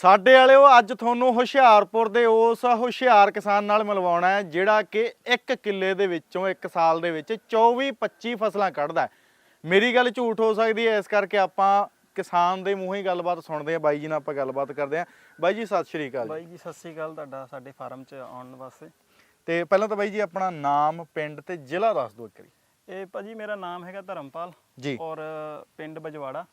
ਸਾਡੇ ਵਾਲਿਓ ਅੱਜ ਤੁਹਾਨੂੰ ਹੁਸ਼ਿਆਰਪੁਰ ਦੇ ਉਸ ਹੁਸ਼ਿਆਰ ਕਿਸਾਨ ਨਾਲ ਮਿਲਵਾਉਣਾ ਹੈ ਜਿਹੜਾ ਕਿ ਇੱਕ ਕਿੱਲੇ ਦੇ ਵਿੱਚੋਂ ਇੱਕ ਸਾਲ ਦੇ ਵਿੱਚ 24 25 ਫਸਲਾਂ ਕੱਢਦਾ ਹੈ। ਮੇਰੀ ਗੱਲ ਝੂਠ ਹੋ ਸਕਦੀ ਹੈ ਇਸ ਕਰਕੇ ਆਪਾਂ ਕਿਸਾਨ ਦੇ ਮੂੰਹੋਂ ਹੀ ਗੱਲਬਾਤ ਸੁਣਦੇ ਆ ਬਾਈ ਜੀ ਨਾਲ ਆਪਾਂ ਗੱਲਬਾਤ ਕਰਦੇ ਆ ਬਾਈ ਜੀ ਸਤਿ ਸ਼੍ਰੀ ਅਕਾਲ। ਬਾਈ ਜੀ ਸਤਿ ਸ੍ਰੀ ਅਕਾਲ। ਤੁਹਾਡਾ ਸਾਡੇ ਫਾਰਮ 'ਚ ਆਉਣ ਵਾਸਤੇ। ਤੇ ਪਹਿਲਾਂ ਤਾਂ ਬਾਈ ਜੀ ਆਪਣਾ ਨਾਮ ਪਿੰਡ ਤੇ ਜ਼ਿਲ੍ਹਾ ਦੱਸ ਦਿਓ ਇੱਕ ਵਾਰੀ। ਇਹ ਭਾਜੀ ਮੇਰਾ ਨਾਮ ਹੈਗਾ ਧਰਮਪਾਲ ਜੀ। ਔਰ ਪਿੰਡ ਬਜਵਾੜਾ।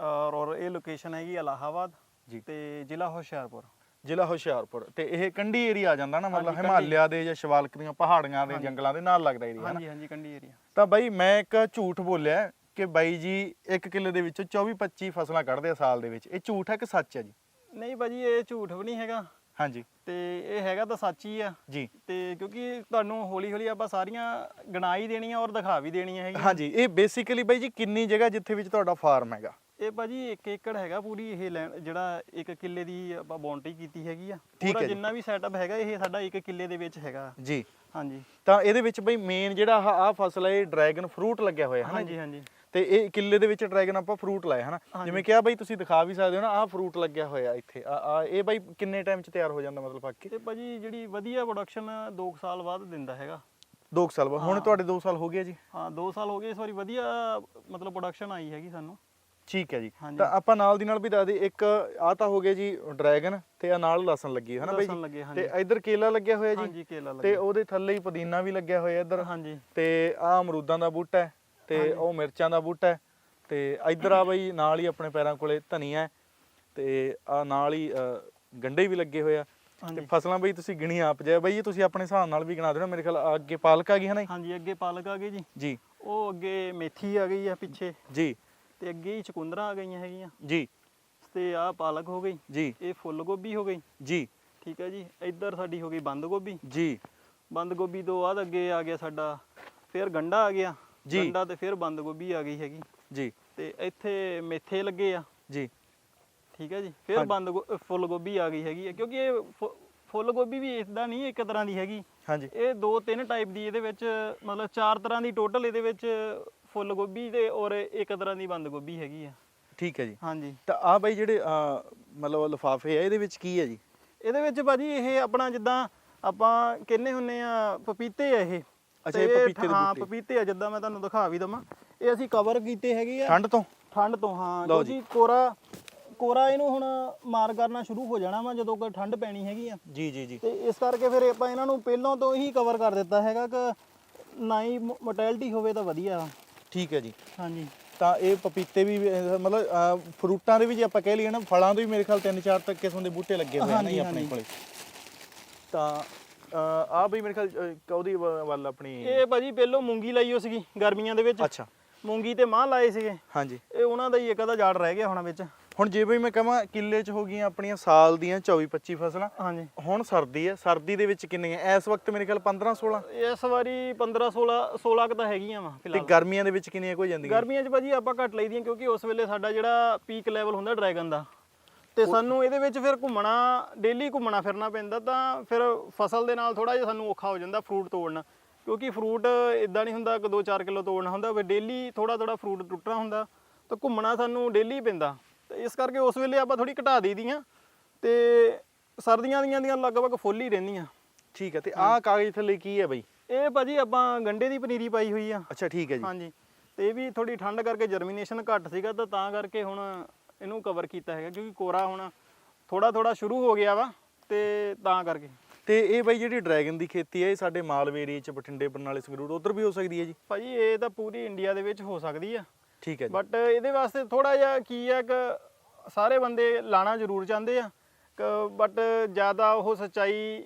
ਔਰ ਔਰ ਇਹ ਲੋਕੇਸ਼ਨ ਹੈਗੀ ਇਲਾਹਾਬਾਦ ਜੀ। ਤੇ ਜ਼ਿਲ੍ਹਾ ਹੁਸ਼ਿਆਰਪੁਰ। ਜ਼ਿਲ੍ਹਾ ਹੁਸ਼ਿਆਰਪੁਰ। ਤੇ ਇਹ ਕੰਢੀ ਏਰੀਆ ਆ ਜਾਂਦਾ ਨਾ ਮਤਲਬ ਹਾਂਜੀ, ਕੰਢੀ। ਹਿਮਾਲਿਆ ਦੇ ਜਾਂ ਸ਼ਿਵਾਲਕ ਦੀਆਂ ਪਹਾੜੀਆਂ ਦੇ ਜੰਗਲਾਂ ਦੇ ਨਾਲ ਲੱਗਦਾ ਏਰੀਆ ਹਾਂਜੀ ਹਾਂਜੀ ਕੰਡੀ ਏਰੀਆ ਤਾਂ ਬਾਈ ਮੈਂ ਇੱਕ ਝੂਠ ਬੋਲਿਆ ਕਿ ਬਾਈ ਜੀ ਇੱਕ ਕਿੱਲੇ ਦੇ ਵਿੱਚ 24 25 ਫਸਲਾਂ ਕੱਢਦੇ ਆ ਸਾਲ ਦੇ ਵਿੱਚ। ਇਹ ਝੂਠ ਹੈ ਕਿ ਸੱਚ ਹੈ ਜੀ? ਨਹੀਂ ਭਾਜੀ ਇਹ ਝੂਠ ਵੀ ਨਹੀਂ ਹੈਗਾ। ਹਾਂਜੀ। ਤੇ ਇਹ ਹੈਗਾ ਤਾਂ ਸੱਚ ਹੀ ਆ। ਜੀ। ਤੇ ਕਿਉਂਕਿ ਤੁਹਾਨੂੰ ਹੌਲੀ ਹੌਲੀ ਆਪਾਂ ਸਾਰੀਆਂ ਗਣਾ ਹੀ ਦੇਣੀਆਂ ਔਰ ਦਿਖਾ ਵੀ ਦੇਣੀਆਂ ਹੈਗੀਆਂ। ਹਾਂਜੀ ਇਹ ਬੇਸਿਕਲੀ ਬਾਈ ਜੀ ਕਿੰਨੀ ਜਗ੍ਹਾ ਜਿੱਥੇ ਵਿੱਚ ਤੁਹਾਡਾ ਫਾਰਮ ਹੈਗਾ? ਇਹ ਭਾਜੀ 1 ਏਕੜ ਹੈਗਾ ਪੂਰੀ ਇਹ ਲੈਣ- ਜਿਹੜਾ 1 ਕਿੱਲੇ ਦੀ ਆਪਾਂ ਬਾਉਂਡਰੀ ਕੀਤੀ ਹੈਗੀ ਆ। ਠੀਕ ਪੂਰਾ ਜੀ। ਜਿੰਨਾ ਵੀ ਸੈਟਅਪ ਹੈਗਾ ਇਹ ਸਾਡਾ 1 ਕਿੱਲੇ ਦੇ ਵਿੱਚ ਹੈਗਾ। ਜੀ। ਹਾਂਜੀ। ਤਾਂ ਇਹਦੇ ਵਿੱਚ ਬਈ ਮੇਨ ਜਿਹੜਾ ਆਹ ਆਹ ਫਸਲ ਹੈ ਇਹ ਡਰੈਗਨ ਫਰੂਟ ਲੱਗਿਆ ਹੋਇਆ ਹੈ ਨਾ ਹਾਂਜੀ ਹਾਂਜੀ। ਤੇ ਇਹ ਕਿੱਲੇ ਦੇ ਵਿੱਚ ਡਰੈਗਨ ਆਪਾਂ ਫਰੂਟ ਲਾਇਆ ਹਨਾ? ਹਾਂਜੀ। ਜਿਵੇਂ ਕਿਹਾ ਬਾਈ ਤੁਸੀਂ ਦਿਖਾ ਵੀ ਸਕਦੇ ਹੋ ਨਾ ਆਹ ਫਰੂਟ ਲੱਗਿਆ ਹੋਇਆ ਇੱਥੇ। ਆ ਆ ਇਹ ਬਾਈ ਕਿੰਨੇ ਟਾਈਮ ਚ ਤਿਆਰ ਹੋ ਜਾਂਦਾ ਮਤਲਬ ਪੱਕ ਕੇ ਤੇ ਭਾਜੀ ਜਿਹੜੀ ਵਧੀਆ ਪ੍ਰੋਡਕਸ਼ਨ 2 ਸਾਲ ਬਾਅਦ ਦਿੰਦਾ ਹੈਗਾ। 2 ਸਾਲ ਬਾਅਦ। ਹੁਣ ਹਾਂ। ਤੁਹਾਡੇ 2 ਸਾਲ ਹੋ ਗਏ ਜੀ? ਹਾਂ 2 ਸਾਲ ਹੋ ਗਏ। ਇਸ ਵਾਰੀ ਵਧੀਆ ਮਤਲਬ ਪ੍ਰੋਡਕਸ਼ਨ ਆਈ ਹੈਗੀ ਸਾਨੂੰ। ਠੀਕ ਹੈ ਜੀ। ਹਾਂਜੀ। ਤਾਂ ਆਪਾਂ ਨਾਲ ਦੀ ਨਾਲ ਵੀ ਦੱਸ ਦੇ ਇੱਕ ਆ ਤਾਂ ਹੋ ਗਿਆ ਜੀ ਡਰੈਗਨ ਤੇ ਆ ਨਾਲ ਲਸਣ ਲੱਗੀ ਹੈ ਨਾ ਬਾਈ ਲਸਣ ਜੀ ਲੱਗੇ, ਤੇ। ਇੱਧਰ ਕੇਲਾ ਲੱਗਿਆ ਹੋਇਆ ਜੀ। ਹਾਂਜੀ ਕੇਲਾ ਤੇ ਲੱਗਿਆ। ਉਹਦੇ ਥੱਲੇ ਹੀ ਪੁਦੀਨਾ ਵੀ ਲੱਗਿਆ ਹੋਇਆ ਇੱਧਰ। ਹਾਂਜੀ। ਤੇ ਆ ਅਮਰੂਦਾਂ ਦਾ ਬੂਟਾ ਹੈ ਤੇ ਉਹ ਮਿਰਚਾਂ ਦਾ ਬੂਟਾ ਹੈ। ਤੇ ਇੱਧਰ ਆ ਬਈ ਨਾਲ ਹੀ ਆਪਣੇ ਪੈਰਾਂ ਕੋਲੇ ਧਨੀਆ ਹੈ। ਤੇ ਆ ਨਾਲ ਹੀ ਅ, ਗੰਢੇ ਵੀ ਲੱਗੇ ਹੋਏ ਆ। ਤੇ ਹਾਂਜੀ। ਫਸਲਾਂ ਬਈ ਤੁਸੀਂ ਗਿਣੀ ਆਪ ਜਾਏ ਬਈ ਇਹ ਤੁਸੀਂ ਆਪਣੇ ਹਿਸਾਬ ਨਾਲ ਵੀ ਗਿਣਾ ਦੇਣਾ। ਮੇਰੇ ਖਿਆਲ ਅੱਗੇ ਪਾਲਕ ਆ ਗਈ ਹੈ ਨਾ ਜੀ? ਹਾਂਜੀ ਅੱਗੇ ਪਾਲਕ ਆ ਗਈ ਜੀ। ਜੀ। ਉਹ ਅੱਗੇ ਮੇਥੀ ਆ ਗਈ ਆ ਪਿੱਛੇ। ਜੀ। ਤੇ ਅੱਗੇ ਹੀ ਚਕੁੰਦਰਾ ਆ ਗਈਆਂ ਹੈਗੀਆਂ। ਜੀ। ਤੇ ਆਹ ਪਾਲਕ ਹੋ ਗਈ। ਜੀ। ਇਹ ਫੁੱਲ ਗੋਭੀ ਹੋ ਗਈ। ਜੀ। ਠੀਕ ਹੈ ਜੀ। ਇੱਧਰ ਸਾਡੀ ਹੋ ਗਈ ਬੰਦ ਗੋਭੀ। ਜੀ। ਬੰਦ ਗੋਭੀ ਤੋਂ ਬਾਅਦ ਅੱਗੇ ਆ ਗਿਆ ਸਾਡਾ ਫਿਰ ਗੰਡਾ ਆ ਗਿਆ। ਜੀ। ਗੰਡਾ ਤੇ ਫਿਰ ਬੰਦ ਗੋਭੀ ਆ ਗਈ ਹੈਗੀ। ਜੀ। ਤੇ ਇੱਥੇ ਮੇਥੇ ਲੱਗੇ ਆ। ਜੀ। ਠੀਕ ਹੈ ਜੀ। ਫਿਰ। ਬੰਦ ਫੁੱਲ ਗੋਭੀ ਆ ਗਈ ਹੈਗੀ। ਕਿਉਂਕਿ ਇਹ ਫੁੱਲ ਗੋਭੀ ਵੀ ਇਸਦਾ ਨਹੀਂ ਇੱਕ ਤਰ੍ਹਾਂ ਦੀ ਹੈਗੀ। ਹਾਂਜੀ। ਇਹ ਦੋ ਤਿੰਨ ਟਾਈਪ ਦੀ ਇਹਦੇ ਵਿੱਚ ਮਤਲਬ ਚਾਰ ਤਰ੍ਹਾਂ ਦੀ ਟੋਟਲ ਇਹਦੇ ਵਿੱਚ ਫੁੱਲ ਗੋਭੀ ਤੇ ਔਰ ਇੱਕ ਤਰ੍ਹਾਂ ਦੀ ਬੰਦ ਗੋਭੀ ਹੈਗੀ ਆ। ਠੀਕ ਹੈ ਜੀ। ਹਾਂਜੀ। ਤਾਂ ਆ ਬਈ ਜਿਹੜੇ ਮਤਲਬ ਲਿਫਾਫੇ ਆ ਇਹਦੇ ਵਿੱਚ ਕੀ ਹੈ ਜੀ? ਇਹਦੇ ਵਿੱਚ ਭਾਜੀ ਇਹ ਆਪਣਾ ਜਿੱਦਾਂ ਆਪਾਂ ਕਹਿੰਨੇ ਹੁੰਨੇ ਆ ਪਪੀਤੇ ਆ ਇਹ। ਅੱਛਾ, ਇਹ ਤੇ ਪਪੀਤੇ ਦੇ ਹਾਂ ਬੂਟੇ। ਪਪੀਤੇ ਆ ਜਿੱਦਾਂ ਮੈਂ ਤੁਹਾਨੂੰ ਦਿਖਾ ਵੀ ਦਵਾਂ। ਇਹ ਅਸੀਂ ਕਵਰ ਕੀਤੇ ਹੈਗੇ ਆ। ਠੰਡ ਤੋਂ? ਠੰਡ ਤੋਂ ਹਾਂ। ਲਓ ਜੀ। ਕਿਉਂਕਿ ਕੋਰਾ ਕੋਰਾ ਇਹਨੂੰ ਹੁਣ ਮਾਰ ਕਰਨਾ ਸ਼ੁਰੂ ਹੋ ਜਾਣਾ ਵਾ ਜਦੋਂ ਕੋਈ ਠੰਡ ਪੈਣੀ ਹੈਗੀ ਆ। ਜੀ ਜੀ ਜੀ। ਤੇ ਇਸ ਕਰਕੇ ਫਿਰ ਆਪਾਂ ਇਹਨਾਂ ਨੂੰ ਪਹਿਲਾਂ ਤੋਂ ਹੀ ਕਵਰ ਕਰ ਦਿੱਤਾ ਹੈਗਾ ਕਿ ਨਾ ਹੀ ਮੋਟੈਲਿਟੀ ਹੋਵੇ ਤਾਂ ਵਧੀਆ। ਠੀਕ ਹੈ ਜੀ। ਹਾਂਜੀ। ਤਾਂ ਇਹ ਪਪੀਤੇ ਵੀ ਅਹ, ਮਤਲਬ ਅਹ, ਫਰੂਟਾਂ ਦੇ ਵੀ ਜੇ ਆਪਾਂ ਕਹਿ ਲਈਏ ਨਾ ਫਲਾਂ ਦੇ ਵੀ ਮੇਰੇ ਖਿਆਲ ਤਿੰਨ ਚਾਰ ਤੱਕ ਕਿਸਮ ਦੇ ਬੂਟੇ ਲੱਗੇ ਹੋਏ ਆ ਨਾ ਜੀ ਹਾਂਜੀ, ਆਪਣੇ ਹਾਂਜੀ। ਕੋਲੇ। ਤਾਂ ਆ ਬਈ ਮੇਰੇ ਖਿਆਲ ਅਹ, ਵ- ਵੱਲ ਆਪਣੀ ਇਹ ਭਾਜੀ ਪਹਿਲੋਂ ਮੂੰਗੀ ਲਾਈ ਹੋ ਸੀਗੀ ਗਰਮੀਆਂ ਦੇ ਵਿੱਚ। ਅੱਛਾ। ਮੂੰਗੀ ਤੇ ਮਾਹ ਲਾਏ ਸੀਗੇ। ਹਾਂਜੀ। ਇਹ ਉਹਨਾਂ ਦਾ ਹੀ ਇੱਕ ਅੱਧਾ ਜਾੜ ਰਹਿ ਗਿਆ ਹੋਣਾ ਵਿੱਚ। ਹੁਣ ਜੇ ਬਈ ਮੈਂ ਕਹਾਂ ਕਿੱਲੇ 'ਚ ਹੋ ਗਈਆਂ ਆਪਣੀਆਂ ਸਾਲ ਦੀਆਂ 24 25 ਫਸਲਾਂ ਹਾਂਜੀ। ਹੁਣ ਸਰਦੀ ਹੈ ਸਰਦੀ ਦੇ ਵਿੱਚ ਕਿੰਨੀਆਂ? ਇਸ ਵਕਤ ਮੇਰੇ ਖਿਆਲ 15 16 ਇਸ ਵਾਰੀ 15 16 16 ਕੁ ਤਾਂ ਹੈਗੀਆਂ ਵਾ ਤੇ ਗਰਮੀਆਂ ਦੇ ਵਿੱਚ ਕਿੰਨੀਆਂ ਕੋਈ ਜਾਂਦੀਆਂ? ਗਰਮੀਆਂ 'ਚ ਭਾਜੀ ਆਪਾਂ ਘੱਟ ਲਈਦੀਆਂ ਕਿਉਂਕਿ ਉਸ ਵੇਲੇ ਸਾਡਾ ਜਿਹੜਾ ਪੀਕ ਲੈਵਲ ਹੁੰਦਾ ਡਰੈਗਨ ਦਾ। ਤੇ ਸਾਨੂੰ ਇਹਦੇ ਵਿੱਚ ਫਿਰ ਘੁੰਮਣਾ ਡੇਲੀ ਘੁੰਮਣਾ ਫਿਰਨਾ ਪੈਂਦਾ ਤਾਂ ਫਿਰ ਫਸਲ ਦੇ ਨਾਲ ਥੋੜਾ ਜਿਹਾ ਸਾਨੂੰ ਔਖਾ ਹੋ ਜਾਂਦਾ ਫਰੂਟ ਤੋੜਨਾ। ਕਿਉਂਕਿ ਫਰੂਟ ਇਦਾਂ ਨਹੀਂ ਹੁੰਦਾ ਕਿ 2-4 ਕਿਲੋ ਤੋੜਨਾ ਹੁੰਦਾ ਫਿਰ ਡੇਲੀ ਥੋੜਾ ਥੋੜਾ ਫਰੂਟ ਟੁੱਟਣਾ ਹੁੰਦਾ। ਤਾਂ ਘੁੰਮਣਾ ਸਾਨੂੰ ਡੇਲੀ ਪੈਂਦਾ। ਤੇ ਇਸ ਕਰਕੇ ਉਸ ਵੇਲੇ ਆਪਾਂ ਥੋੜੀ ਘਟਾ ਦੇਈਦੀਆਂ ਤੇ ਸਰਦੀਆਂ ਦੀਆਂ ਦੀਆਂ ਲਗਭਗ ਫੁੱਲ ਹੀ ਰਹਿੰਦੀਆਂ। ਠੀਕ ਹੈ ਤੇ ਆਹ ਕਾਗਜ਼ ਥੱਲੇ ਕੀ ਹੈ ਬਈ? ਇਹ ਭਾਜੀ ਆਪਾਂ ਗੰਡੇ ਦੀ ਪਨੀਰੀ ਪਾਈ ਹੋਈ ਆ। ਅੱਛਾ ਠੀਕ ਹੈ ਜੀ। ਹਾਂਜੀ ਤੇ ਇਹ ਵੀ ਥੋੜੀ ਠੰਡ ਕਰਕੇ ਜਰਮੀਨੇਸ਼ਨ ਘੱਟ ਸੀਗਾ ਤਾਂ ਤਾਂ ਕਰਕੇ ਹੁਣ ਇਹਨੂੰ ਕਵਰ ਕੀਤਾ ਹੈਗਾ ਕਿਉਂਕਿ ਕੋਰਾ ਹੁਣ ਥੋੜਾ ਥੋੜਾ ਸ਼ੁਰੂ ਹੋ ਗਿਆ ਵਾ ਤੇ ਤਾਂ ਕਰਕੇ। ਤੇ ਇਹ ਬਈ ਜਿਹੜੀ ਡਰੈਗਨ ਦੀ ਖੇਤੀ ਹੈ ਇਹ ਸਾਡੇ ਮਾਲਵੇ ਏਰੀਏ 'ਚ ਬਠਿੰਡੇ ਬਰਨਾਲੇ ਸੰਗਰੂਰ ਉਧਰ ਵੀ ਹੋ ਸਕਦੀ ਹੈ ਜੀ? ਭਾਜੀ ਇਹ ਤਾਂ ਪੂਰੀ ਇੰਡੀਆ ਦੇ ਵਿੱਚ ਹੋ ਸਕਦੀ ਆ। ਠੀਕ ਹੈ ਜੀ। ਬਟ ਇਹਦੇ ਵਾਸਤੇ ਥੋੜਾ ਜਿਹਾ ਕੀ ਆ ਕਿ ਸਾਰੇ ਬੰਦੇ ਲਾਣਾ ਜ਼ਰੂਰ ਚਾਹੁੰਦੇ ਆ। ਬਟ ਜ਼ਿਆਦਾ ਉਹ ਸੱਚਾਈ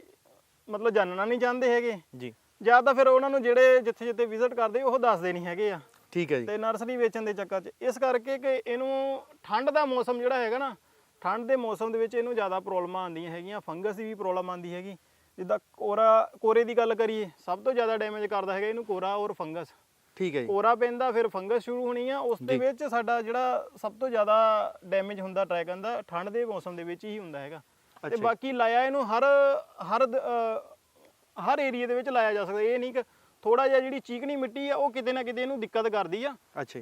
ਮਤਲਬ ਜਾਣਨਾ ਨਹੀਂ ਚਾਹੁੰਦੇ ਹੈਗੇ। ਜੀ। ਜਾਂ ਤਾਂ ਫਿਰ ਉਹਨਾਂ ਨੂੰ ਜਿਹੜੇ ਜਿੱਥੇ ਜਿੱਥੇ ਵਿਜ਼ਿਟ ਕਰਦੇ ਉਹ ਦੱਸਦੇ ਨਹੀਂ ਹੈਗੇ ਆ। ਠੀਕ ਹੈ ਜੀ। ਤੇ ਨਰਸਰੀ ਵੇਚਣ ਦੇ ਚੱਕਰ 'ਚ ਇਸ ਕਰਕੇ ਕਿ ਇਹਨੂੰ ਠੰਡ ਦਾ ਮੌਸਮ ਜਿਹੜਾ ਹੈਗਾ ਨਾ ਠੰਡ ਦੇ ਮੌਸਮ ਦੇ ਵਿੱਚ ਇਹਨੂੰ ਜ਼ਿਆਦਾ ਪ੍ਰੋਬਲਮਾਂ ਆਉਂਦੀਆਂ ਹੈਗੀਆਂ ਫੰਗਸ ਦੀ ਵੀ ਪ੍ਰੋਬਲਮ ਆਉਂਦੀ ਹੈਗੀ। ਜਿੱਦਾਂ ਕੋਰਾ ਕੋਰੇ ਦੀ ਗੱਲ ਕਰੀਏ ਸਭ ਤੋਂ ਜ਼ਿਆਦਾ ਡੈਮੇਜ ਕਰਦਾ ਹੈਗਾ ਇਹਨੂੰ ਕੋਰਾ ਔਰ ਫੰਗਸ। ਠੀਕ ਹੈ ਜੀ। ਕੋਰਾ ਪੈਂਦਾ ਫਿਰ ਫੰਗਸ ਸ਼ੁਰੂ ਹੋਣੀ ਆ ਉਸ ਦੇ। ਵਿੱਚ ਸਾਡਾ ਜਿਹੜਾ ਸਭ ਤੋਂ ਜ਼ਿਆਦਾ ਡੈਮੇਜ ਹੁੰਦਾ ਡਰੈਗਨ ਦਾ ਠੰਡ ਦੇ ਮੌਸਮ ਦੇ ਵਿੱਚ ਹੀ ਹੁੰਦਾ ਹੈਗਾ। ਤੇ। ਬਾਕੀ ਲਾਇਆ ਇਹਨੂੰ ਹਰ ਹਰ ਹਰ ਏਰੀਆ ਦੇ ਵਿੱਚ ਲਾਇਆ ਜਾ ਸਕਦਾ। ਇਹ ਨਹੀਂ ਕਿ ਥੋੜਾ ਜਿਹਾ ਜਿਹੜੀ ਚੀਕਣੀ ਮਿੱਟੀ ਆ ਉਹ ਕਿਤੇ ਨਾ ਕਿਤੇ ਇਹਨੂੰ ਦਿੱਕਤ ਕਰਦੀ ਆ।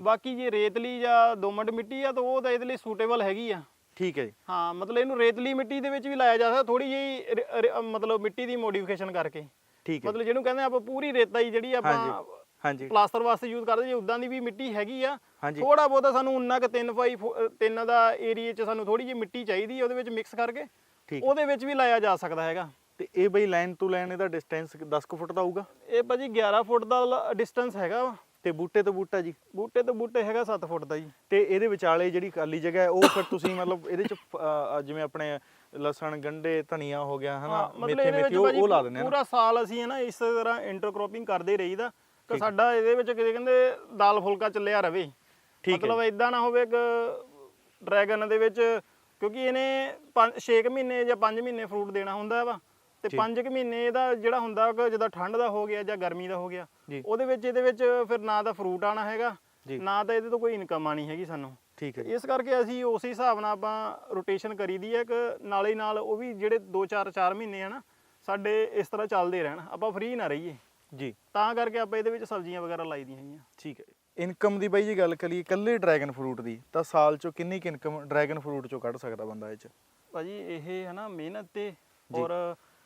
ਬਾਕੀ ਜੇ ਰੇਤਲੀ ਜਾਂ ਦੋਮਟ ਮਿੱਟੀ ਆ ਤਾਂ ਉਹ ਤਾਂ ਇਹਦੇ ਲਈ ਸੂਟੇਬਲ ਹੈਗੀ ਆ। ਠੀਕ ਹੈ ਜੀ। ਹਾਂ ਮਤਲਬ ਇਹਨੂੰ ਰੇਤਲੀ ਮਿੱਟੀ ਦੇ ਵਿੱਚ ਵੀ ਲਾਇਆ ਜਾ ਸਕਦਾ ਥੋੜੀ ਜਿਹੀ ਮਤਲਬ ਮਿੱਟੀ ਦੀ ਮੋਡੀਫਿਕੇਸ਼ਨ ਕਰਕੇ। ਠੀਕ ਹੈ ਮਤਲਬ ਜਿਹਨੂੰ ਕਹਿੰਦੇ ਆਪਾਂ ਪੂਰੀ ਰੇਤਾ ਹੀ ਜਿਹੜੀ ਆਪਾਂ ਹਾਂਜੀ। ਪਲਾਸਟਰ ਵਾਸਤੇ ਯੂਜ਼ ਕਰਦੇ ਜੇ ਉਦਾਂ ਦੀ ਵੀ ਮਿੱਟੀ ਹੈਗੀ ਆ। ਹਾਂਜੀ। ਥੋੜਾ ਬਹੁਤਾ ਸਾਨੂੰ ਉਨਾ ਕੁ 3 ਬਾਈ ਤਿੰਨ ਦਾ ਏਰੀਆ 'ਚ ਸਾਨੂੰ ਥੋੜੀ ਜਿਹੀ ਮਿੱਟੀ ਚਾਹੀਦੀ ਹੈ ਉਹਦੇ ਵਿੱਚ ਮਿਕਸ ਕਰਕੇ। ਠੀਕ। ਉਹਦੇ ਵਿੱਚ ਵੀ ਲਾਇਆ ਜਾ ਸਕਦਾ ਹੈਗਾ। ਤੇ ਇਹ ਬਈ ਲਾਈਨ ਟੂ ਲਾਈਨ ਇਹਦਾ ਡਿਸਟੈਂਸ 10 ਕੁ ਫੁੱਟ ਦਾ ਹੋਊਗਾ? ਇਹ ਭਾਜੀ 11 ਫੁੱਟ ਦਾ ਡਿਸਟੈਂਸ ਹੈਗਾ ਤੇ ਬੂਟੇ ਤੋਂ ਬੂਟਾ ਜੀ? ਬੂਟੇ ਤੋਂ ਬੂਟੇ ਹੈਗਾ 7 ਫੁੱਟ ਦਾ ਜੀ। ਤੇ ਇਹਦੇ ਵਿਚਾਲੇ ਜਿਹੜੀ ਖਾਲੀ ਜਗ੍ਹਾ ਹੈ ਉਹ ਫਿਰ ਤੁਸੀਂ ਮਤਲਬ ਇਹਦੇ ਚ ਜਿਵੇਂ ਆਪਣੇ ਲਸਣ ਗੰਡੇ ਧਨੀਆ ਹੋ ਗਿਆ ਹਨਾ ਮੇਥੇ ਮੇਥੀ ਉਹ ਲਾ ਦਿੰਦੇ ਆ ਪੂਰਾ ਸਾਲ ਅਸੀਂ ਹੈ ਨਾ ਇਸ ਤਰ੍ਹਾਂ ਇੰਟਰਕ੍ਰੋਪਿੰਗ ਕਰਦੇ ਰਹੀਦਾ। ਕਿ ਸਾਡਾ ਇਹਦੇ ਵਿੱਚ ਕਿਤੇ ਕਹਿੰਦੇ ਦਾਲ ਫੁਲਕਾ ਚੱਲਿਆ ਰਵੇ। ਠੀਕ ਮਤਲਬ ਇਦਾਂ ਨਾ ਹੋਵੇ ਕਿ ਡਰੈਗਨ ਦੇ ਵਿੱਚ ਕਿਉਂਕਿ ਇਹਨੇ 6 ਮਹੀਨੇ ਜਾਂ 5 ਮਹੀਨੇ ਫਰੂਟ ਦੇਣਾ ਹੁੰਦਾ ਵਾ। ਤੇ 5 ਮਹੀਨੇ ਇਹਦਾ ਜਿਹੜਾ ਹੁੰਦਾ ਕਿ ਜਦੋਂ ਠੰਡ ਦਾ ਹੋ ਗਿਆ ਜਾਂ ਗਰਮੀ ਦਾ ਹੋ ਗਿਆ। ਉਹਦੇ ਵਿੱਚ ਇਹਦੇ ਵਿੱਚ ਫਿਰ ਨਾ ਤਾਂ ਫਰੂਟ ਆਣਾ ਹੈਗਾ। ਨਾ ਤਾਂ ਇਹਦੇ ਤੋਂ ਕੋਈ ਇਨਕਮ ਆਣੀ ਹੈਗੀ ਸਾਨੂੰ। ਠੀਕ ਹੈ ਇਸ ਕਰਕੇ ਅਸੀਂ ਉਸੇ ਹਿਸਾਬ ਨਾਲ ਆਪਾਂ ਰੋਟੇਸ਼ਨ ਕਰੀਦੀ ਹੈ ਕਿ ਨਾਲੇ ਨਾਲ ਉਹ ਵੀ ਜਿਹੜੇ 2-4 4 ਮਹੀਨੇ ਆ ਨਾ ਸਾਡੇ ਇਸ ਤਰ੍ਹਾਂ ਚੱਲਦੇ ਰਹਿਣ। ਆਪਾਂ ਫ੍ਰੀ ਨਾ ਰਹੀਏ। ਜੀ। ਤਾਂ ਕਰਕੇ ਆਪਾਂ ਇਹਦੇ ਵਿੱਚ ਸਬਜ਼ੀਆਂ ਵਗੈਰਾ ਲਾਈ ਦੀਆਂ ਹੈਗੀਆਂ। ਠੀਕ ਹੈ ਇਨਕਮ ਦੀ ਬਾਈ ਜੀ ਗੱਲ ਕਰੀਏ ਇਕੱਲੇ ਡਰੈਗਨ ਫਰੂਟ ਦੀ ਤਾਂ ਸਾਲ ਚੋਂ ਕਿੰਨੀ ਕਿ ਇਨਕਮ ਡਰੈਗਨ ਫਰੂਟ ਚੋਂ ਕੱਢ ਸਕਦਾ ਬੰਦਾ ਇਹ ਚ? ਭਾਜੀ ਇਹ ਹੈ ਨਾ ਮਿਹਨਤ ਤੇ ਔਰ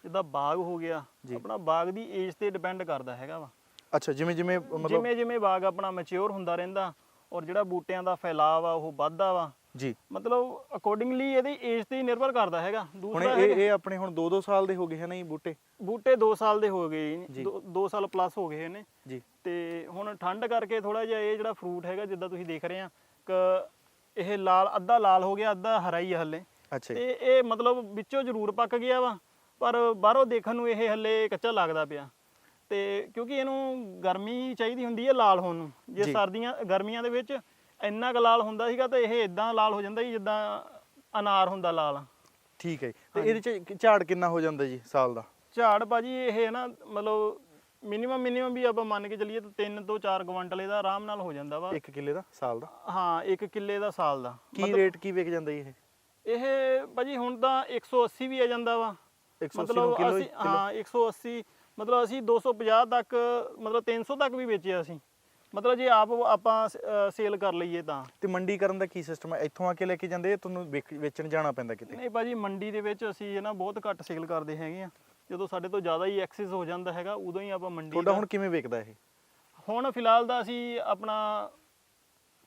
ਜਿੱਦਾਂ ਬਾਗ ਹੋ ਗਿਆ। ਆਪਣਾ ਬਾਗ ਦੀ ਏਜ ਤੇ ਡਿਪੈਂਡ ਕਰਦਾ ਹੈਗਾ ਵਾ। ਅੱਛਾ ਜਿਵੇਂ ਜਿਵੇਂ ਮਤਲਬ ਜਿਵੇਂ ਜਿਵੇਂ ਬਾਗ ਆਪਣਾ ਮੈਚਿਓਰ ਹੁੰਦਾ ਰਹਿੰਦਾ ਔਰ ਜਿਹੜਾ ਬੂਟਿਆਂ ਦਾ ਫੈਲਾਅ ਆ ਉਹ ਵੱਧਦਾ ਵਾ ਜੀ। ਮਤਲਬ ਅਕੋਰਡਿੰਗਲੀ ਇਹਦੀ ਏਜ ਤੇ ਹੀ ਨਿਰਭਰ ਕਰਦਾ ਹੈਗਾ। ਹੁਣ ਦੂਸਰਾ ਇਹ ਇਹ ਆਪਣੇ ਹੁਣ 2-2 ਸਾਲ ਦੇ ਹੋ ਗਏ ਹਨ ਇਹ ਬੂਟੇ? ਬੂਟੇ 2 ਸਾਲ ਦੇ ਹੋ ਗਏ ਜੀ। 2 ਸਾਲ ਪਲੱਸ ਹੋ ਗਏ ਨੇ ਜੀ। ਤੇ ਹੁਣ ਠੰਡ ਕਰਕੇ ਥੋੜਾ ਜਿਹਾ ਇਹ ਜਿਹੜਾ ਫਰੂਟ ਹੈਗਾ ਜਿੱਦਾਂ ਤੁਸੀਂ ਦੇਖ ਰਹੇ ਆ ਕਿ ਇਹ ਲਾਲ ਅੱਧਾ ਲਾਲ ਹੋ ਗਿਆ ਅੱਧਾ ਹਰਾ ਹੀ ਆ ਹੱਲੇ। ਅੱਛਾ ਜੀ। ਤੇ ਇਹ ਮਤਲਬ ਵਿੱਚੋਂ ਜ਼ਰੂਰ ਪੱਕ ਗਿਆ ਵਾ ਪਰ ਬਾਹਰੋਂ ਦੇਖਣ ਨੂੰ ਇਹ ਹੱਲੇ ਕੱਚਾ ਲੱਗਦਾ ਪਿਆ। ਤੇ ਕਿਉਂਕਿ ਇਹਨੂੰ ਗਰਮੀ ਚਾਹੀਦੀ ਹੁੰਦੀ ਹੈ ਲਾਲ ਹੋਣ ਨੂੰ। ਜੇ ਜੀ। ਸਰਦੀਆਂ ਗਰਮੀਆਂ ਦੇ ਵਿੱਚ ਇੰਨਾ ਕੁ ਲਾਲ ਹੁੰਦਾ ਸੀਗਾ ਤਾਂ ਇਹ ਇਦਾਂ ਲਾਲ ਹੋ ਜਾਂਦਾ ਸੀ ਜਿੱਦਾਂ ਅਨਾਰ ਹੁੰਦਾ ਲਾਲ। ਠੀਕ ਹੈ ਜੀ। ਤੇ ਇਹਦੇ ਚ ਝਾੜ ਕਿੰਨਾ ਹੋ ਜਾਂਦਾ ਜੀ ਸਾਲ ਦਾ? ਝਾੜ ਭਾਜੀ ਇਹ ਹੈ ਨਾ ਮਤਲਬ ਮਿਨੀਮਮ ਮਿਨੀਮਮ ਵੀ ਆਪਾਂ ਮੰਨ ਕੇ ਚੱਲੀਏ ਤਾਂ 3 ਤੋਂ 4 ਕੁਇੰਟਲ ਇਹਦਾ ਆਰਾਮ ਨਾਲ ਹੋ ਜਾਂਦਾ ਵਾ। 1 ਕਿੱਲੇ ਦਾ ਸਾਲ ਦਾ? ਹਾਂ 1 ਕਿੱਲੇ ਦਾ ਸਾਲ ਦਾ। ਕੀ ਰੇਟ ਕੀ ਵਿਕ ਜਾਂਦਾ ਜੀ ਇਹ? ਇਹ ਭਾਜੀ ਹੁਣ ਤਾਂ 180 ਵੀ ਆ ਜਾਂਦਾ ਵਾ। 180 ਨੂੰ ਕਿਲੋ ਅਸੀਂ ਹਾਂ 180 ਮਤਲਬ ਅਸੀਂ 250 ਤੱਕ ਮਤਲਬ 300 ਤੱਕ ਵੀ ਵੇਚਿਆ ਅਸੀਂ। ਮਤਲਬ ਜੇ ਆਪ ਆਪਾਂ ਸੇਲ ਕਰ ਲਈਏ ਤਾਂ। ਤੇ ਮੰਡੀ ਕਰਨ ਦਾ ਕੀ ਸਿਸਟਮ ਹੈ ਇੱਥੋਂ ਆ ਕੇ ਲੈ ਕੇ ਜਾਂਦੇ ਤੁਹਾਨੂੰ ਵੇਚ- ਵੇਚਣ ਜਾਣਾ ਪੈਂਦਾ ਕਿਤੇ? ਨਹੀਂ ਭਾਜੀ ਮੰਡੀ ਦੇ ਵਿੱਚ ਅਸੀਂ ਇਹ ਨਾ ਬਹੁਤ ਘੱਟ ਸੇਲ ਕਰਦੇ ਹੈਗੇ ਆ। ਜਦੋਂ ਸਾਡੇ ਤੋਂ ਜ਼ਿਆਦਾ ਹੀ ਐਕਸੈਸ ਹੋ ਜਾਂਦਾ ਹੈਗਾ ਉਦੋਂ ਹੀ ਆਪਾਂ ਮੰਡੀ ਤੁਹਾਡਾ ਦਾ- ਹੁਣ ਕਿਵੇਂ ਵਿਕਦਾ ਇਹ? ਹੁਣ ਫਿਲਹਾਲ ਦਾ ਅਸੀਂ ਆਪਣਾ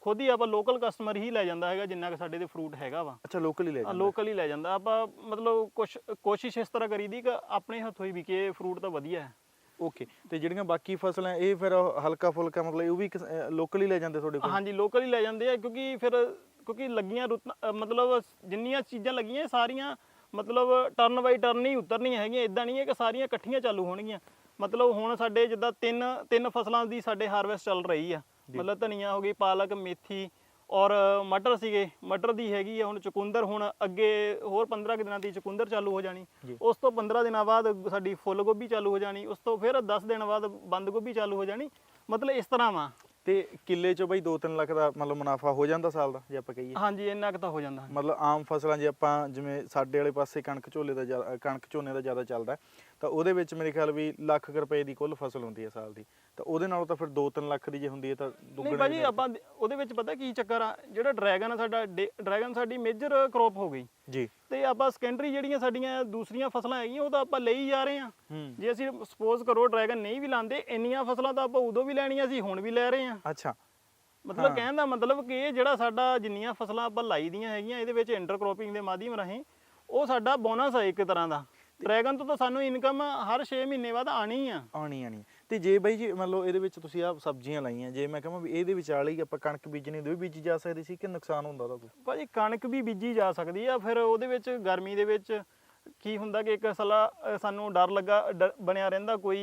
ਖੁਦ ਹੀ ਆਪਾਂ ਲੋਕਲ ਕਸਟਮਰ ਹੀ ਲੈ ਜਾਂਦਾ ਹੈਗਾ ਜਿੰਨਾ ਕਿ ਸਾਡੇ ਤੇ ਫਰੂਟ ਹੈਗਾ ਵਾ। ਅੱਛਾ ਲੋਕਲ ਹੀ ਲੈ ਜਾਂਦੇ। ਲੋਕਲ ਹੀ ਲੈ ਜਾਂਦਾ। ਆਪਾਂ ਮਤਲਬ ਕੁਛ ਕੋਸ਼ਿਸ਼ ਇਸ ਤਰ੍ਹਾਂ ਕਰੀਦੀ ਕਿ ਆਪਣੇ ਹੱਥੋਂ ਹੀ ਵਿਕੇ ਫਰੂਟ ਤਾਂ ਵਧੀਆ ਹੈ। ਓਕੇ ਤੇ ਜਿਹੜੀਆਂ ਬਾਕੀ ਫਸਲਾਂ ਇਹ ਫਿਰ ਹਲਕਾ ਫੁਲਕਾ ਮਤਲਬ ਉਹ ਵੀ ਲੋਕਲ ਲੈ ਜਾਂਦੇ ਤੁਹਾਡੇ ਕੋਲ? ਹਾਂਜੀ ਲੋਕਲ ਹੀ ਲੈ ਜਾਂਦੇ ਆ ਕਿਉਂਕਿ ਫਿਰ ਕਿਉਂਕਿ ਲੱਗੀਆਂ ਰੁੱਤ ਮਤਲਬ ਜਿੰਨੀਆਂ ਚੀਜ਼ਾਂ ਲੱਗੀਆਂ ਇਹ ਸਾਰੀਆਂ ਮਤਲਬ ਟਰਨ ਬਾਈ ਟਰਨ ਹੀ ਉਤਰਨੀਆਂ ਹੈਗੀਆਂ ਇਦਾਂ ਨਹੀਂ ਹੈ ਕਿ ਸਾਰੀਆਂ ਇਕੱਠੀਆਂ ਚਾਲੂ ਹੋਣਗੀਆਂ। ਮਤਲਬ ਹੁਣ ਸਾਡੇ ਜਿੱਦਾਂ ਤਿੰਨ ਤਿੰਨ ਫਸਲਾਂ ਦੀ ਸਾਡੇ ਹਾਰਵੈਸਟ ਚੱਲ ਰਹੀ ਆ। ਮਤਲਬ ਧਨੀਆ ਹੋ ਗਈ ਪਾਲਕ ਮੇਥੀ ਔਰ ਮਟਰ ਸੀਗੇ ਮਟਰ ਦੀ ਹੈਗੀ ਆ ਹੁਣ ਚੁਕੰਦਰ ਹੁਣ ਅੱਗੇ ਹੋਰ 15 ਕੁ ਦਿਨਾਂ ਦੀ ਚੁਕੰਦਰ ਚਾਲੂ ਹੋ ਜਾਣੀ। ਉਸ ਤੋਂ 15 ਦਿਨਾਂ ਬਾਅਦ ਸਾਡੀ ਫੁੱਲ ਗੋਭੀ ਚਾਲੂ ਹੋ ਜਾਣੀ ਉਸ ਤੋਂ ਫਿਰ 10 ਦਿਨ ਬਾਅਦ ਬੰਦ ਗੋਭੀ ਚਾਲੂ ਹੋ ਜਾਣੀ ਮਤਲਬ ਇਸ ਤਰ੍ਹਾਂ ਵਾ। ਤੇ ਕਿੱਲੇ ਚੋਂ ਬਈ 2-3 ਲੱਖ ਦਾ ਮਤਲਬ ਮੁਨਾਫਾ ਹੋ ਜਾਂਦਾ ਸਾਲ ਦਾ ਜੇ ਆਪਾਂ ਕਹੀਏ। ਹਾਂਜੀ ਇੰਨਾ ਕੁ ਤਾਂ ਹੋ ਜਾਂਦਾ। ਮਤਲਬ ਆਮ ਫਸਲਾਂ ਜੇ ਆਪਾਂ ਜਿਵੇਂ ਸਾਡੇ ਵਾਲੇ ਪਾਸੇ ਕਣਕ ਝੋਲੇ ਦਾ ਜ਼ਿਆ- ਕਣਕ ਝੋਨੇ ਦਾ ਜ਼ਿਆਦਾ ਚੱਲਦਾ ਤਾਂ ਉਹਦੇ ਵਿੱਚ ਮੇਰੇ ਖਿਆਲ ਵੀ ਲੱਖ ਰੁਪਏ ਦੀ ਕੁੱਲ ਫਸਲ ਹੁੰਦੀ ਹੈ ਸਾਲ ਦੀ। ਤਾਂ ਉਹਦੇ ਨਾਲੋਂ ਤਾਂ ਫਿਰ 2-3 ਲੱਖ ਦੀ ਜੇ ਹੁੰਦੀ ਹੈ ਤਾਂ ਨਹੀਂ ਭਾਜੀ ਆਪਾਂ ਉਹਦੇ ਵਿੱਚ ਪਤਾ ਕੀ ਚੱਕਰ ਆ ਜਿਹੜਾ ਡਰੈਗਨ ਆ ਸਾਡਾ ਡਰੈਗਨ ਸਾਡੀ ਮੇਜਰ ਕ੍ਰੋਪ ਹੋ ਗਈ। ਜੀ। ਤੇ ਆਪਾਂ ਸੈਕੰਡਰੀ ਜਿਹੜੀਆਂ ਸਾਡੀਆਂ ਦੂਸਰੀਆਂ ਫਸਲਾਂ ਹੈਗੀਆਂ ਉਹ ਤਾਂ ਆਪਾਂ ਲਈ ਜਾ ਰਹੇ ਆ ਜੇ ਅਸੀਂ ਸਪੋਜ਼ ਕਰੋ ਡਰੈਗਨ ਨਹੀਂ ਵੀ ਲਾਂਦੇ ਇੰਨੀਆਂ ਫਸਲਾਂ ਤਾਂ ਆਪਾਂ ਉਦੋਂ ਵੀ ਲੈਣੀਆਂ ਸੀ ਹੁਣ ਵੀ ਲੈ ਰਹੇ ਆ ਅੱਛਾ। ਮਤਲਬ ਕਹਿਣ ਦਾ ਮਤਲਬ ਕਿ ਇਹ ਜਿਹੜਾ ਸਾਡਾ ਜਿੰਨੀਆਂ ਫਸਲਾਂ ਆਪਾਂ ਲਾਈ ਦੀਆਂ ਹੈਗੀਆਂ ਇਹਦੇ ਵਿੱਚ ਇੰਟਰਕ੍ਰੋਪਿੰਗ ਦੇ ਮਾਧਿਅਮ ਰਾਹੀਂ ਉਹ ਸਾਡਾ ਬੋਨਸ ਹੈ ਇੱਕ ਤਰ੍ਹਾਂ ਦਾ। ਡਰੈਗਨ ਤੋਂ ਤਾਂ ਸਾਨੂੰ ਇਨਕਮ ਹਰ 6 ਮਹੀਨੇ ਬਾਅਦ ਆਣੀ ਆ। ਆਣੀ ਆਣੀ ਤੇ ਜੇ ਬਾਈ ਜੀ ਮੰਨ ਲਓ ਇਹਦੇ ਵਿੱਚ ਤੁਸੀਂ ਆ ਸਬਜ਼ੀਆਂ ਲਾਈਆਂ ਜੇ ਮੈਂ ਕਹਾਂ ਵੀ ਇਹਦੇ ਵਿਚਾਲੇ ਹੀ ਆਪਾਂ ਕਣਕ ਬੀਜਣੀ ਵੀ ਬੀਜੀ ਜਾ ਸਕਦੀ ਸੀ ਕਿ ਨੁਕਸਾਨ ਹੁੰਦਾ ਉਹਦਾ ਕੋਈ? ਭਾਜੀ ਕਣਕ ਵੀ ਬੀਜੀ ਜਾ ਸਕਦੀ ਆ ਫਿਰ ਉਹਦੇ ਵਿੱਚ ਗਰਮੀ ਦੇ ਵਿੱਚ ਕੀ ਹੁੰਦਾ ਕਿ ਇੱਕ ਸਲਾ ਸਾਨੂੰ ਡਰ ਲੱਗਾ ਬਣਿਆ ਰਹਿੰਦਾ ਕੋਈ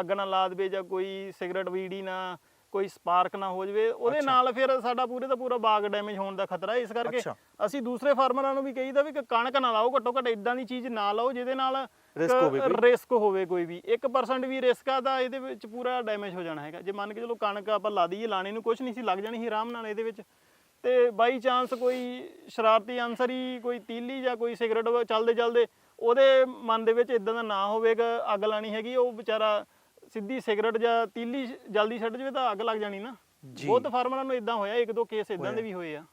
ਅੱਗ ਨਾ ਲਾ ਦੇਵੇ ਜਾਂ ਕੋਈ ਸਿਗਰਟ ਵੀੜੀ ਨਾ ਕੋਈ ਸਪਾਰਕ ਨਾ ਹੋ ਜਾਵੇ ਉਹਦੇ ਨਾਲ ਫਿਰ ਸਾਡਾ ਪੂਰੇ ਦਾ ਪੂਰਾ ਬਾਗ ਡੈਮੇਜ ਹੋਣ ਦਾ ਖਤਰਾ ਹੈ। ਇਸ ਕਰਕੇ। ਅਸੀਂ ਦੂਸਰੇ ਫਾਰਮਰਾਂ ਨੂੰ ਵੀ ਕਹੀਦਾ ਵੀ ਕਿ ਕਣਕ ਨਾ ਲਾਓ ਘੱਟੋ ਘੱਟ ਇਦਾਂ ਦੀ ਚੀਜ਼ ਨਾ ਲਾਓ ਜਿਹਦੇ ਨਾਲ ਹੋਵੇ। ਰਿਸਕ ਹੋਵੇ ਕੋਈ ਵੀ। 1% ਵੀ ਰਿਸਕ ਆ ਤਾਂ ਇਹਦੇ ਵਿੱਚ ਪੂਰਾ ਡੈਮੇਜ ਹੋ ਜਾਣਾ ਹੈਗਾ। ਜੇ ਮੰਨ ਕੇ ਚਲੋ ਕਣਕ ਆਪਾਂ ਲਾ ਦਈਏ ਲਾਣੇ ਨੂੰ ਕੁਝ ਨਹੀਂ ਸੀ ਲੱਗ ਜਾਣੀ ਸੀ ਆਰਾਮ ਨਾਲ ਇਹਦੇ ਵਿੱਚ। ਤੇ ਬਾਈ ਚਾਂਸ ਕੋਈ ਸ਼ਰਾਰਤੀ ਅਨਸਰ ਹੀ ਕੋਈ ਤੀਲੀ ਜਾਂ ਕੋਈ ਸਿਗਰਟ ਚੱਲਦੇ ਚੱਲਦੇ ਉਹਦੇ ਮਨ ਦੇ ਵਿੱਚ ਇਦਾਂ ਦਾ ਨਾ ਹੋਵੇਗਾ ਅੱਗ ਲਾਣੀ ਹੈਗੀ ਉਹ ਵਿਚਾਰਾ ਸਿੱਧੀ ਸਿਗਰਟ ਜਾਂ ਤੀਲੀ ਜਲਦੀ ਛੱਡ ਜਵੇ ਤਾਂ ਅੱਗ ਲੱਗ ਜਾਣੀ ਨਾ। ਜੀ। ਬਹੁਤ ਫਾਰਮਰਾਂ ਨੂੰ ਇਦਾਂ ਹੋਇਆ ਇੱਕ ਦੋ ਕੇਸ ਇਦਾਂ ਦੇ ਵੀ ਹੋਏ ਆ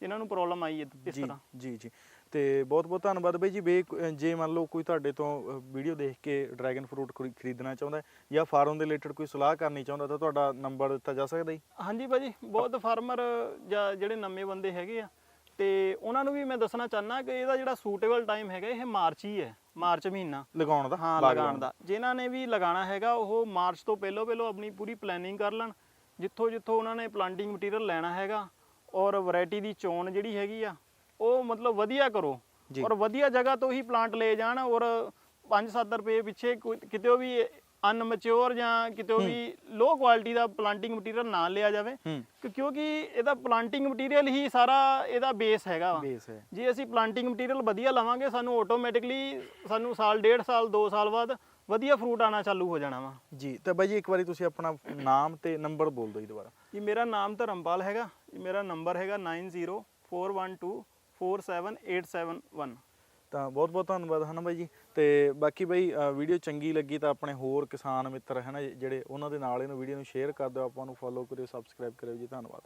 ਜਿਨ੍ਹਾਂ ਨੂੰ ਪ੍ਰੋਬਲਮ ਆਈ ਇਸ ਜੀ ਤਰ੍ਹਾਂ। ਜੀ ਜੀ। ਤੇ ਬਹੁਤ ਬਹੁਤ ਧੰਨਵਾਦ ਬਾਈ ਜੀ ਬੇ ਜੇ ਮੰਨ ਲਓ ਕੋਈ ਤੁਹਾਡੇ ਤੋਂ ਵੀਡੀਓ ਦੇਖ ਕੇ ਡਰੈਗਨ ਫਰੂਟ ਖਰੀਦਣਾ ਚਾਹੁੰਦਾ ਹੈ ਜਾਂ ਫਾਰਮ ਦੇ ਰਿਲੇਟਡ ਕੋਈ ਸਲਾਹ ਕਰਨੀ ਚਾਹੁੰਦਾ ਤਾਂ ਤੁਹਾਡਾ ਨੰਬਰ ਦਿੱਤਾ ਜਾ ਸਕਦਾ ਜੀ। ਹਾਂਜੀ ਭਾਜੀ ਬਹੁਤ ਫਾਰਮਰ ਜਾਂ ਜਿਹੜੇ ਨਵੇਂ ਬੰਦੇ ਹੈਗੇ ਆ ਤੇ ਉਹਨਾਂ ਨੂੰ ਵੀ ਮੈਂ ਦੱਸਣਾ ਚਾਹਨਾ ਕਿ ਇਹਦਾ ਜਿਹੜਾ ਸੂਟੇਬਲ ਟਾਈਮ ਹੈਗਾ ਇਹ ਮਾਰਚ ਹੀ ਹੈ। ਮਾਰਚ ਮਹੀਨਾ। ਲਗਾਉਣ ਦਾ ਹਾਂ ਬਾਗ ਲਗਾਉਣ ਦਾ। ਜਿਨ੍ਹਾਂ ਨੇ ਵੀ ਲਗਾਉਣਾ ਹੈਗਾ ਉਹ ਮਾਰਚ ਤੋਂ ਪਹਿਲਾਂ ਪਹਿਲਾਂ ਆਪਣੀ ਪੂਰੀ ਪਲੈਨਿੰਗ ਕਰ ਲੈਣ। ਜਿੱਥੋਂ ਜਿੱਥੋਂ ਉਹਨਾਂ ਨੇ ਪਲਾਂਟਿੰਗ ਮਟੀਰੀਅਲ ਲੈਣਾ ਹੈਗਾ ਔਰ ਵੈਰਾਈਟੀ ਦੀ ਚੋਣ ਜਿਹੜੀ ਹੈਗੀ ਆ ਉਹ ਮਤਲਬ ਵਧੀਆ ਕਰੋ। ਔਰ ਵਧੀਆ ਜਗ੍ਹਾ ਤੋਂ ਹੀ ਪਲਾਂਟ ਲੈ ਜਾਣ ਔਰ 5-7 ਰੁਪਏ ਪਿੱਛੇ ਕਿਤੇ ਵੀ ਅਨਮੈਚੁਰ ਜਾਂ ਕਿਤੇ ਵੀ ਲੋ ਕੁਆਲਿਟੀ ਦਾ ਪਲਾਂਟਿੰਗ ਮਟੀਰੀਅਲ ਨਾ ਲਿਆ ਜਾਵੇ ਕਿਉਂਕਿ ਇਹਦਾ ਪਲਾਂਟਿੰਗ ਮਟੀਰੀਅਲ ਹੀ ਸਾਰਾ ਇਹਦਾ ਬੇਸ ਹੈਗਾ ਵਾ। ਜੇ ਅਸੀਂ ਪਲਾਂਟਿੰਗ ਮਟੀਰੀਅਲ ਵਧੀਆ ਲਵਾਂਗੇ ਸਾਨੂੰ ਆਟੋਮੈਟਿਕਲੀ ਸਾਨੂੰ ਸਾਲ ਡੇਢ ਸਾਲ 2 ਸਾਲ ਬਾਅਦ ਵਧੀਆ ਫਰੂਟ ਆਣਾ ਚਾਲੂ ਹੋ ਜਾਣਾ ਵਾ। ਜੀ ਤਾਂ ਬਾਈ ਜੀ ਇੱਕ ਵਾਰੀ ਤੁਸੀਂ ਆਪਣਾ ਨਾਮ ਤੇ ਨੰਬਰ ਬੋਲ ਦਿਓ ਜੀ ਦੁਬਾਰਾ। ਜੀ ਮੇਰਾ ਨਾਮ ਧਰਮਪਾਲ ਹੈਗਾ। ਮੇਰਾ ਨੰਬਰ ਹੈਗਾ 9041247871 ਤਾਂ ਬਹੁਤ ਬਹੁਤ ਧੰਨਵਾਦ, ਹਨ ਬਾਈ ਜੀ? ਤੇ ਬਾਕੀ ਬਾਈ ਵੀਡੀਓ ਚੰਗੀ ਲੱਗੀ ਤਾਂ ਆਪਣੇ ਹੋਰ ਕਿਸਾਨ ਮਿੱਤਰ ਹੈ ਨਾ ਜਿਹੜੇ ਉਹਨਾਂ ਦੇ ਨਾਲ ਇਹਨੂੰ ਵੀਡੀਓ ਨੂੰ ਸ਼ੇਅਰ ਕਰ ਦਿਓ, ਆਪਾਂ ਨੂੰ ਫੋਲੋ ਕਰਿਓ ਸਬਸਕ੍ਰਾਈਬ ਕਰਿਓ ਜੀ, ਧੰਨਵਾਦ।